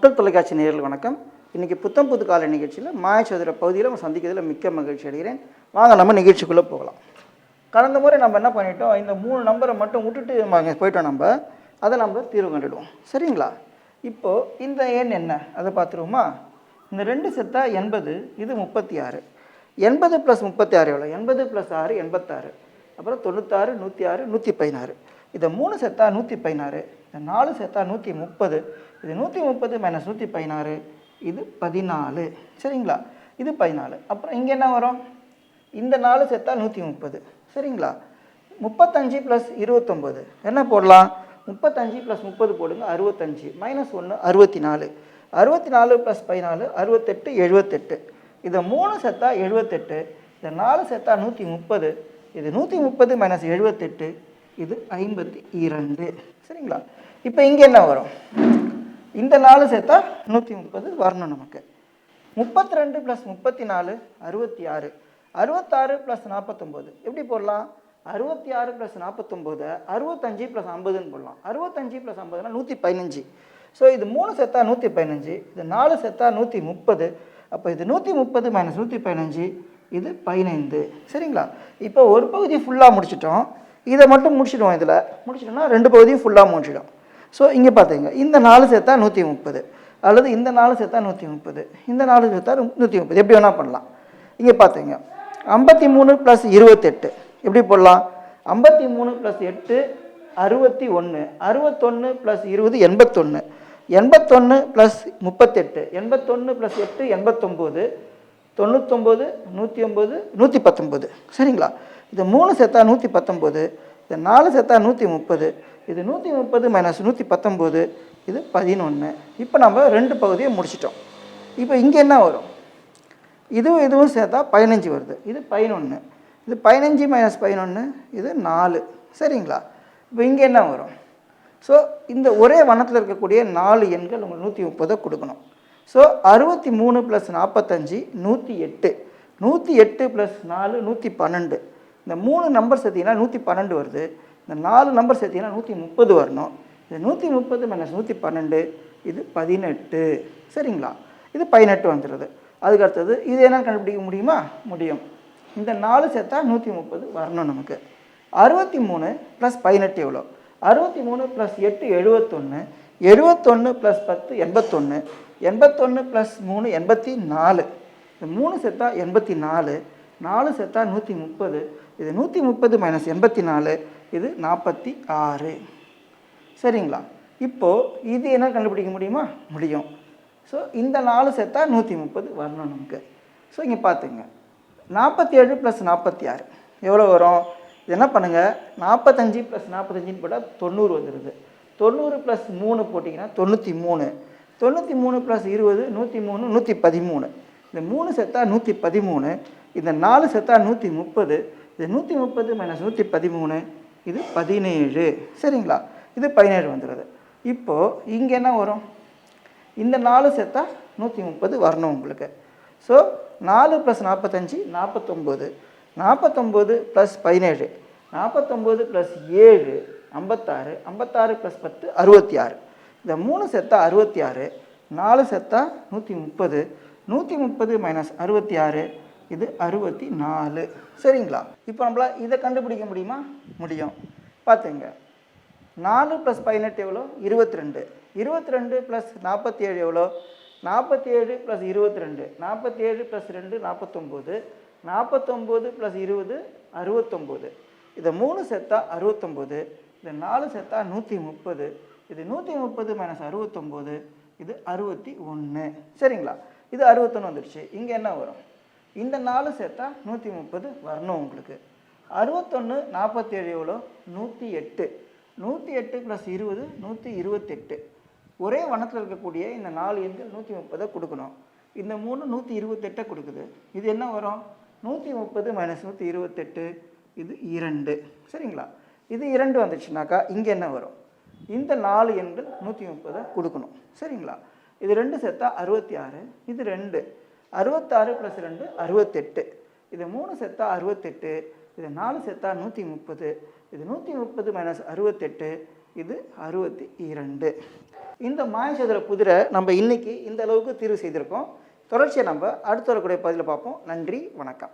மக்கள் தொலைக்காட்சி நேரில் வணக்கம். இன்றைக்கி புத்தம் புது கால நிகழ்ச்சியில் மாயச்சதுர பகுதியில் நம்ம சந்திக்கிறதுல மிக்க மகிழ்ச்சி அடைகிறேன். வாங்க நம்ம நிகழ்ச்சிக்குள்ளே போகலாம். கடந்த முறை நம்ம என்ன பண்ணிட்டோம்? இந்த மூணு நம்பரை மட்டும் விட்டுட்டு நம்ம போயிட்டோம் நம்ம. அதை நம்ம தீர்வு கண்டுடுவோம். சரிங்களா? இப்போது இந்த எண் என்ன? அதை பார்த்துருவோமா? இந்த ரெண்டு செத்தா எண்பது இது முப்பத்தி ஆறு எண்பது ப்ளஸ் முப்பத்தி ஆறு எவ்வளோ எண்பது ப்ளஸ் ஆறு எண்பத்தாறு. அப்புறம் தொண்ணூத்தாறு நூற்றி ஆறு நூற்றி பதினாறு. இதை மூணு சேர்த்தா நூற்றி பதினாறு இந்த நாலு செத்தா நூற்றி முப்பது இது நூற்றி முப்பது மைனஸ் நூற்றி பதினாறு இது பதினாலு. சரிங்களா? இது பதினாலு. அப்புறம் இங்கே என்ன வரும்? இந்த நாலு சேர்த்தா நூற்றி முப்பது. சரிங்களா? முப்பத்தஞ்சு ப்ளஸ் இருபத்தொம்போது என்ன போடலாம்? முப்பத்தஞ்சு ப்ளஸ் முப்பது போடுங்க அறுபத்தஞ்சு. மைனஸ் ஒன்று அறுபத்தி நாலு அறுபத்தி நாலு ப்ளஸ் பதினாலு அறுபத்தெட்டு எழுபத்தெட்டு. இதை மூணு சேர்த்தா எழுபத்தெட்டு இந்த நாலு சேர்த்தா நூற்றி முப்பது இது நூற்றி முப்பது மைனஸ் எழுபத்தெட்டு இது ஐம்பத்தி இரண்டு. சரிங்களா? இப்போ இங்கே என்ன வரும்? இந்த நாலு சேர்த்தா நூற்றி முப்பது வரணும் நமக்கு. முப்பத்தி ரெண்டு ப்ளஸ் முப்பத்தி நாலு அறுபத்தி ஆறு. அறுபத்தாறு ப்ளஸ் நாற்பத்தொம்போது எப்படி போடலாம்? அறுபத்தி ஆறு ப்ளஸ் நாற்பத்தொம்போது அறுபத்தஞ்சு ப்ளஸ் ஐம்பதுன்னு போடலாம். அறுபத்தஞ்சு ப்ளஸ் ஐம்பதுனா நூற்றி பதினஞ்சு. ஸோ இது மூணு செத்தா நூற்றி பதினஞ்சு இது நாலு செத்தா நூற்றி முப்பது. அப்போ இது நூற்றி முப்பது மைனஸ் நூற்றி பதினஞ்சு இது பதினைந்து. சரிங்களா? இப்போ ஒரு பகுதி ஃபுல்லாக முடிச்சிட்டோம். இதை மட்டும் முடிச்சிடுவோம் இதில். முடிச்சிட்டோம்னா ரெண்டு பகுதியும் ஃபுல்லாக முடிச்சிடும் ஸோ இங்கே பார்த்தீங்க. இந்த நாலு சேர்த்தா நூற்றி முப்பது. அல்லது இந்த நாலு சேர்த்தா நூற்றி முப்பது. இந்த நாலு சேர்த்தா நூற்றி முப்பது. எப்படி வேணால் பண்ணலாம். இங்கே பார்த்தீங்க. ஐம்பத்தி மூணு ப்ளஸ் இருபத்தெட்டு. எப்படி போடலாம்? ஐம்பத்தி மூணு ப்ளஸ் எட்டு அறுபத்தி ஒன்று. அறுபத்தொன்று ப்ளஸ் இருபது எண்பத்தொன்று எண்பத்தொன்று ப்ளஸ் முப்பத்தெட்டு. எண்பத்தொன்று ப்ளஸ் எட்டு எண்பத்தொம்போது. தொண்ணூத்தொம்பது நூற்றி ஒம்பது நூற்றி பத்தொம்பது. சரிங்களா? இது மூணு சேர்த்தா நூற்றி பத்தொம்போது இது நாலு சேர்த்தா நூற்றி முப்பது இது நூற்றி முப்பது மைனஸ் நூற்றி பத்தொம்போது இது பதினொன்று இப்போ நம்ம ரெண்டு பகுதியை முடிச்சிட்டோம். இப்போ இங்கே என்ன வரும்? இதுவும் இதுவும் சேர்த்தா பதினஞ்சு வருது. இது பதினொன்று இது பதினஞ்சு மைனஸ் பதினொன்று இது நாலு. சரிங்களா? இப்போ இங்கே என்ன வரும்? ஸோ இந்த ஒரே வனத்தில் இருக்கக்கூடிய நாலு எண்கள் உங்களுக்கு நூற்றி முப்பதை கொடுக்கணும். ஸோ அறுபத்தி மூணு ப்ளஸ் நாற்பத்தஞ்சு நூற்றி எட்டு. நூற்றி எட்டு ப்ளஸ் நாலு நூற்றி பன்னெண்டு. இந்த மூணு நம்பர் சேர்த்திங்கன்னா நூற்றி பன்னெண்டு வருது. இந்த நாலு நம்பர் சேர்த்திங்கன்னா நூற்றி முப்பது வரணும். இது நூற்றி முப்பது மைனஸ் நூற்றி பன்னெண்டு இது பதினெட்டு. சரிங்களா? இது பதினெட்டு வந்துடுது அதுக்கு அடுத்தது இது என்ன கண்டுபிடிக்க முடியுமா? முடியும். இந்த நாலு சேர்த்தா நூற்றி முப்பது வரணும் நமக்கு. அறுபத்தி மூணு ப்ளஸ் பதினெட்டு எவ்வளோ அறுபத்தி மூணு ப்ளஸ் எட்டு எழுபத்தொன்று எழுபத்தொன்று ப்ளஸ் பத்து எண்பத்தொன்று எண்பத்தொன்று ப்ளஸ் மூணு எண்பத்தி நாலு. இந்த மூணு சேர்த்தா எண்பத்தி நாலு நாலு சேர்த்தா நூற்றி முப்பது. இது நூற்றி முப்பது மைனஸ் எண்பத்தி நாலு இது நாற்பத்தி ஆறு. சரிங்களா? இப்போது இது என்ன கண்டுபிடிக்க முடியுமா? முடியும். ஸோ இந்த நாலு சேர்த்தா நூற்றி முப்பது வரணும் நமக்கு. ஸோ இங்கே பார்த்துங்க நாற்பத்தி ஏழு ப்ளஸ் நாற்பத்தி ஆறு எவ்வளோ வரும்? இது என்ன பண்ணுங்கள் நாற்பத்தஞ்சு ப்ளஸ் நாற்பத்தஞ்சின்னு போட்டால் தொண்ணூறு வந்துடுது தொண்ணூறு ப்ளஸ் மூணு போட்டிங்கன்னா தொண்ணூற்றி மூணு. தொண்ணூற்றி மூணு ப்ளஸ் இருபது நூற்றி மூணு நூற்றி பதிமூணு. இந்த மூணு செத்தா நூற்றி பதிமூணு இந்த நாலு செத்தா நூற்றி முப்பது இது நூற்றி முப்பது மைனஸ் நூற்றி பதிமூணு இது பதினேழு. சரிங்களா? இது பதினேழு வந்துடுது இப்போது இங்கே என்ன வரும்? இந்த நாலு செத்தா நூற்றி முப்பது வரணும் உங்களுக்கு. ஸோ நாலு ப்ளஸ் நாற்பத்தஞ்சு நாற்பத்தொம்போது நாற்பத்தொம்போது ப்ளஸ் பதினேழு. நாற்பத்தொம்போது ப்ளஸ் ஏழு ஐம்பத்தாறு. ஐம்பத்தாறு ப்ளஸ் பத்து அறுபத்தி ஆறு இந்த மூணு செத்தா அறுபத்தி ஆறு நாலு செத்தா நூற்றி முப்பது. நூற்றி முப்பது மைனஸ் அறுபத்தி ஆறு இது அறுபத்தி நாலு. சரிங்களா? இப்போ நம்மளால் இதை கண்டுபிடிக்க முடியுமா? முடியும். பார்த்துங்க. நாலு ப்ளஸ் பதினெட்டு எவ்வளோ? இருபத்தி ரெண்டு. இருபத்தி ரெண்டு ப்ளஸ் நாற்பத்தி ஏழு எவ்வளோ? நாற்பத்தி ஏழு ப்ளஸ் இருபத்தி ரெண்டு. நாற்பத்தி ஏழு ப்ளஸ் ரெண்டு நாற்பத்தொம்போது. நாற்பத்தொம்போது ப்ளஸ் இருபது அறுபத்தொம்போது. இதை மூணு செத்தா அறுபத்தொம்போது. இது நாலு செத்தா நூற்றி முப்பது. இது நூற்றி முப்பது மைனஸ் அறுபத்தொம்போது இது அறுபத்தி ஒன்று. சரிங்களா? இது அறுபத்தொன்று வந்துடுச்சு இங்கே என்ன வரும்? இந்த நாலு சேர்த்தா நூற்றி முப்பது வரணும் உங்களுக்கு. அறுபத்தொன்று நாற்பத்தேழு எவ்வளோ? நூற்றி எட்டு நூற்றி எட்டு ப்ளஸ் இருபது நூற்றி இருபத்தெட்டு ஒரே வனத்தில் இருக்கக்கூடிய இந்த நாலு எண்கள் நூற்றி முப்பதை கொடுக்கணும். இந்த மூணு நூற்றி இருபத்தெட்டை கொடுக்குது. இது என்ன வரும்? நூற்றி முப்பது மைனஸ் நூற்றி இருபத்தெட்டு இது இரண்டு. சரிங்களா? இது இரண்டு வந்துச்சுனாக்கா இங்கே என்ன வரும்? இந்த நாலு எண்கள் நூற்றி முப்பதை கொடுக்கணும். சரிங்களா? இது ரெண்டு சேர்த்தா அறுபத்தி ஆறு இது ரெண்டு. அறுபத்தாறு ப்ளஸ் ரெண்டு அறுபத்தெட்டு. இது மூணு செத்தா அறுபத்தெட்டு இது நாலு செத்தா நூற்றி முப்பது. இது நூற்றி முப்பது மைனஸ் அறுபத்தெட்டு இது அறுபத்தி இரண்டு. இந்த மாயசதுர புதிரை நம்ம இன்னைக்கு இந்த அளவுக்கு தீர்வு செய்திருக்கோம். தொடர்ச்சியை நம்ம அடுத்த வரக்கூடிய பதிவில் பார்ப்போம். நன்றி வணக்கம்.